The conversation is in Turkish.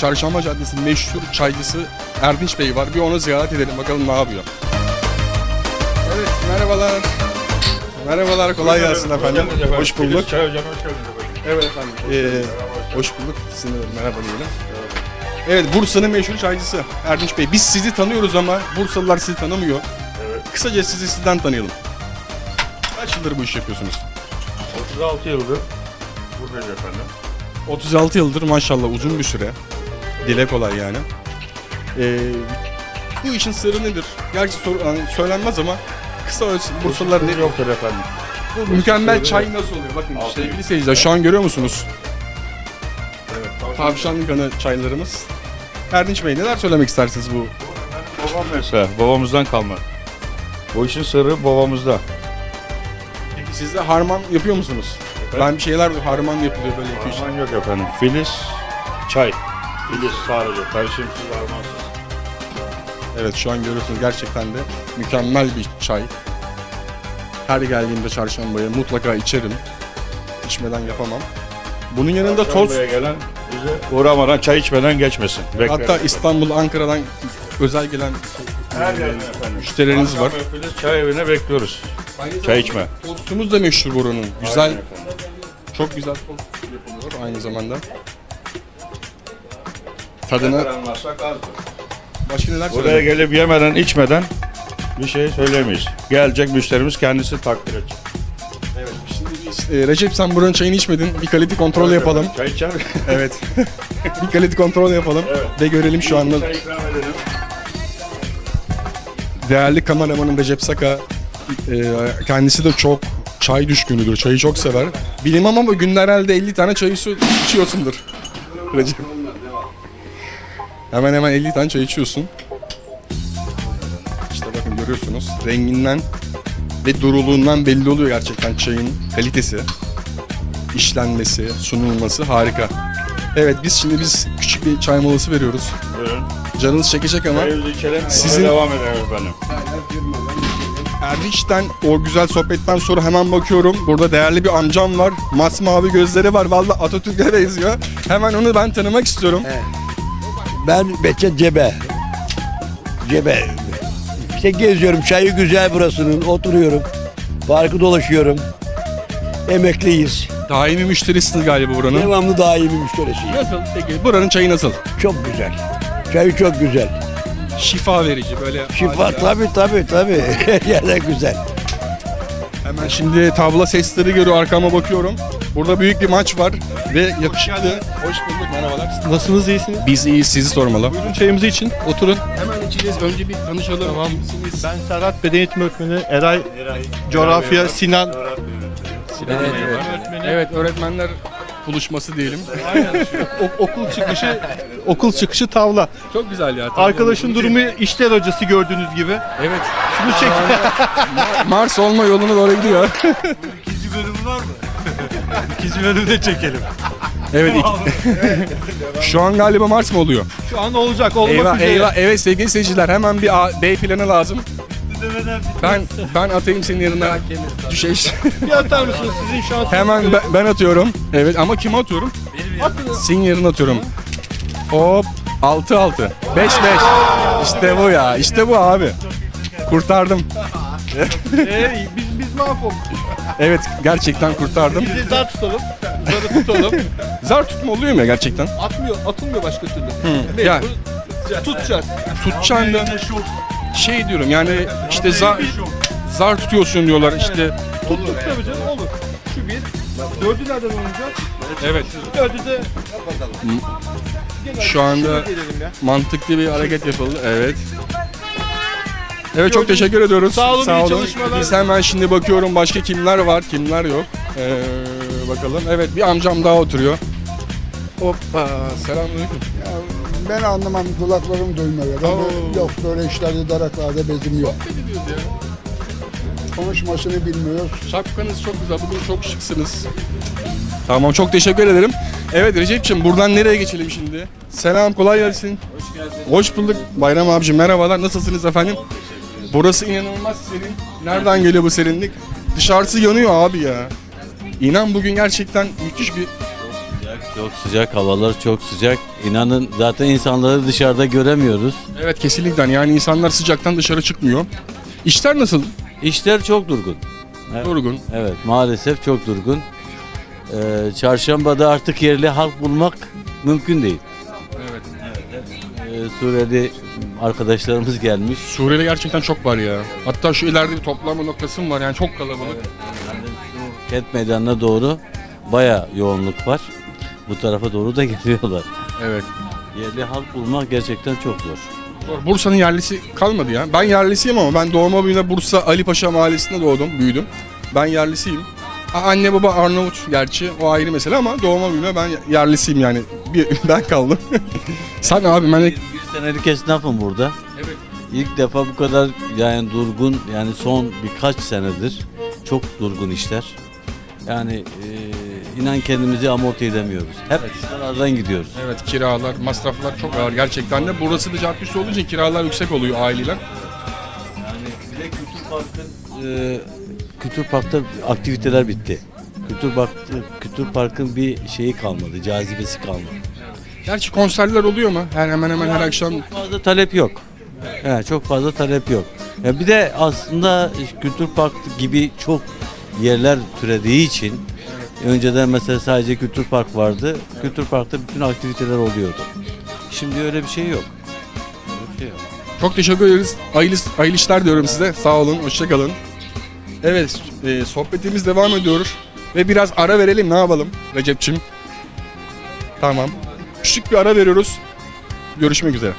Çarşamba Caddesi meşhur çaycısı Erdinç Bey var. Bir onu ziyaret edelim bakalım ne yapıyor. Evet merhabalar. Merhabalar kolay gelsin efendim. Hoş bulduk. Çay hocam hoş geldiniz efendim. Evet efendim. Ee, hoş bulduk. Sizinle de merhaba diyelim. Evet Bursa'nın meşhur çaycısı Erdinç Bey. Biz sizi tanıyoruz ama Bursalılar sizi tanımıyor. Evet. Kısaca sizi sizden tanıyalım. Kaç yıldır bu iş yapıyorsunuz? 36 yıldır buradayız efendim. 36 yıldır maşallah uzun bir süre. Dile kolay yani. Ee, bu işin sırrı nedir? Gerçi sor, hani söylenmez ama kısa ölçü Bursalılar ne? yoktur efendim. Bu mükemmel çay nasıl oluyor? Bakın Altı sevgili seyirciler şu an görüyor musunuz? Evet. Tavşan kanı çaylarımız. Erdinç Bey neler söylemek istersiniz bu? Babam mesela babamızdan kalma. Bu işin sırrı babamızda. Peki siz de harman yapıyor musunuz? Ben bir şeyler harman yapılıyor böyle. Harman yok efendim. Filiz, çay. Filiz sadece. Karışımsız harmansız. Evet şu an görüyorsunuz gerçekten de mükemmel bir çay. Her geldiğimde çarşambaya mutlaka içerim. İçmeden yapamam. Bunun yanında toz, Buraya gelen bize uğramadan çay içmeden geçmesin. Bekleriz. hatta İstanbul, Ankara'dan özel gelen her yerden efendim. müşterileriniz var. Akşam çay evine bekliyoruz. Çay içme. Tostumuz da meşhur buranın. Güzel, Aynen efendim. çok güzel tost yapılıyor aynı zamanda. Azdır. başka neler Buraya gelip yemeden içmeden bir şey söylemeyiz. Gelecek müşterimiz kendisi takdir edecek. Evet, şimdi biz, e, Recep sen buranın çayını içmedin. Bir kalite kontrol yapalım. Çay içer? Evet. bir kalite kontrol yapalım Evet. ve görelim şu anda. Çay ikram edelim. Değerli kameramanım Recep Saka e, kendisi de çok çay düşkünüdür. Çayı çok sever. Bilmem ama günde herhalde 50 tane çay içiyor- içiyorsundur. Recep. Hemen hemen 50 tane çay içiyorsun. İşte bakın görüyorsunuz renginden ve duruluğundan belli oluyor gerçekten çayın kalitesi. işlenmesi, sunulması harika. Evet biz şimdi biz küçük bir çay molası veriyoruz. Buyurun. Canınız çekecek ama içelim. Sizin- Sizin... Devam edelim efendim. Erdinç'ten o güzel sohbetten sonra hemen bakıyorum. Burada değerli bir amcam var. Masmavi gözleri var. Vallahi Atatürk'e benziyor. Hemen onu ben tanımak istiyorum. Ben Behçet Cebe. Cebe. İşte geziyorum. Çayı güzel burasının. Oturuyorum. Parkı dolaşıyorum. Emekliyiz. Daimi müşterisiniz galiba buranın. Devamlı daimi müşterisiyim. Nasıl peki? Buranın çayı nasıl? Çok güzel. Çayı çok güzel. Şifa verici böyle. Şifa harika. tabii tabii tabii. Her yerde güzel. Hemen şimdi tavla sesleri görüyor arkama bakıyorum. Burada büyük bir maç var ve yakışıklı. Hoş bulduk merhabalar. Nasılsınız iyisiniz? Biz iyiyiz sizi sormalı. Buyurun çayımızı için. Oturun. Hemen içeceğiz. Önce bir tanışalım. Tamam. Kimsiniz? Ben Serhat Beden Eğitimi Öğretmeni, Eray Coğrafya, Sinan. Evet, evet. evet öğretmenler buluşması diyelim. O- okul çıkışı okul çıkışı tavla. Çok güzel ya. tavla Arkadaşın buluşması. durumu işler hocası gördüğünüz gibi. Evet. Şunu çek. Mars olma yoluna doğru gidiyor. İkinci bölüm var mı? İkinci bölümde çekelim. Evet. iki- Şu an galiba Mars mı oluyor? Şu an olacak olmak Eyvah üzere. eyvah. Evet sevgili seyirciler hemen bir A, B planı lazım. Ben ben atayım senin yerine. Düşeş. Bir atar mısınız sizin şansınız? hemen ben, ben atıyorum. Evet ama kime atıyorum? Senin yerine atıyorum. Hop 6 6. 5 5. İşte bu ya. İşte bu abi. Kurtardım. Ee, biz biz mahvolduk. Evet gerçekten kurtardım. Biz de zar tutalım. Zarı tutalım. Zar tutma oluyor mu ya gerçekten? Atmıyor, atılmıyor başka türlü. Hı, ya. Mecbur tutacağız. Tutacağın da şey diyorum yani işte zar, zar tutuyorsun diyorlar işte. Tuttuk tabii canım olur. Şu bir. Dördü nereden oynayacağız? Evet. Dördü de Şu anda mantıklı bir hareket yapıldı. Evet. Evet çok teşekkür ediyoruz. Sağ olun, iyi çalışmalar. Biz hemen şimdi bakıyorum başka kimler var, kimler yok. Ee, bakalım. Evet bir amcam daha oturuyor. Hoppa. Selamünaleyküm. Ben anlamam kulaklarım duymuyor. Ben Oo. böyle- yok böyle işlerde daraklarda bezim yok. Ya. Konuşmasını bilmiyor. Şapkanız çok güzel. Bugün çok şıksınız. Tamam çok teşekkür ederim. Evet Recep'ciğim buradan nereye geçelim şimdi? Selam kolay gelsin. Hoş geldin. Hoş bulduk. Bayram abicim merhabalar. Nasılsınız efendim? Burası inanılmaz serin. Nereden geliyor bu serinlik? Dışarısı yanıyor abi ya. İnan bugün gerçekten müthiş bir Çok sıcak, havalar çok sıcak. İnanın zaten insanları dışarıda göremiyoruz. Evet kesinlikle yani insanlar sıcaktan dışarı çıkmıyor. İşler nasıl? İşler çok durgun. Evet. Durgun. Evet, maalesef çok durgun. Ee, çarşambada artık yerli halk bulmak mümkün değil. Evet. Ee, Suriyeli arkadaşlarımız gelmiş. Suriyeli gerçekten çok var ya. Hatta şu ileride bir toplanma noktası mı var yani çok kalabalık. Kent meydanına doğru baya yoğunluk var. Bu tarafa doğru da geliyorlar. Evet. Yerli halk bulmak gerçekten çok zor. Zor. Bursa'nın yerlisi kalmadı ya. Ben yerlisiyim ama ben doğma büyüme Bursa Ali Paşa mahallesinde doğdum, büyüdüm. Ben yerlisiyim. Anne baba Arnavut gerçi o ayrı mesele ama doğma büyüme ben yerlisiyim yani. Bir, ben kaldım. Sen abi ben de... Bir senelik esnafım burada. Evet. İlk defa bu kadar yani durgun yani son birkaç senedir çok durgun işler. Yani e, inan kendimizi amorti edemiyoruz. Hep zarardan gidiyoruz. Evet kiralar, masraflar çok ağır gerçekten de. Burası da caddesi olduğu için kiralar yüksek oluyor aileler. Yani bir de Kültür Park'ın e, Kültür Park'ta aktiviteler bitti. Kültür Park Kültür Park'ın bir şeyi kalmadı, cazibesi kalmadı. Gerçi konserler oluyor mu? Her hemen hemen her akşam Çok fazla talep yok. He, çok fazla talep yok. Ya bir de aslında Kültür Park gibi çok yerler türediği için önceden mesela sadece Kültür Park vardı. Kültür Park'ta bütün aktiviteler oluyordu. Şimdi öyle bir şey yok. Öyle bir şey yok. Çok teşekkür ederiz. Hayırlı, hayırlı diyorum size. Sağ olun, hoşça kalın. Evet, e, sohbetimiz devam ediyor. Ve biraz ara verelim, ne yapalım Recep'çim? Tamam. Küçük bir ara veriyoruz. Görüşmek üzere.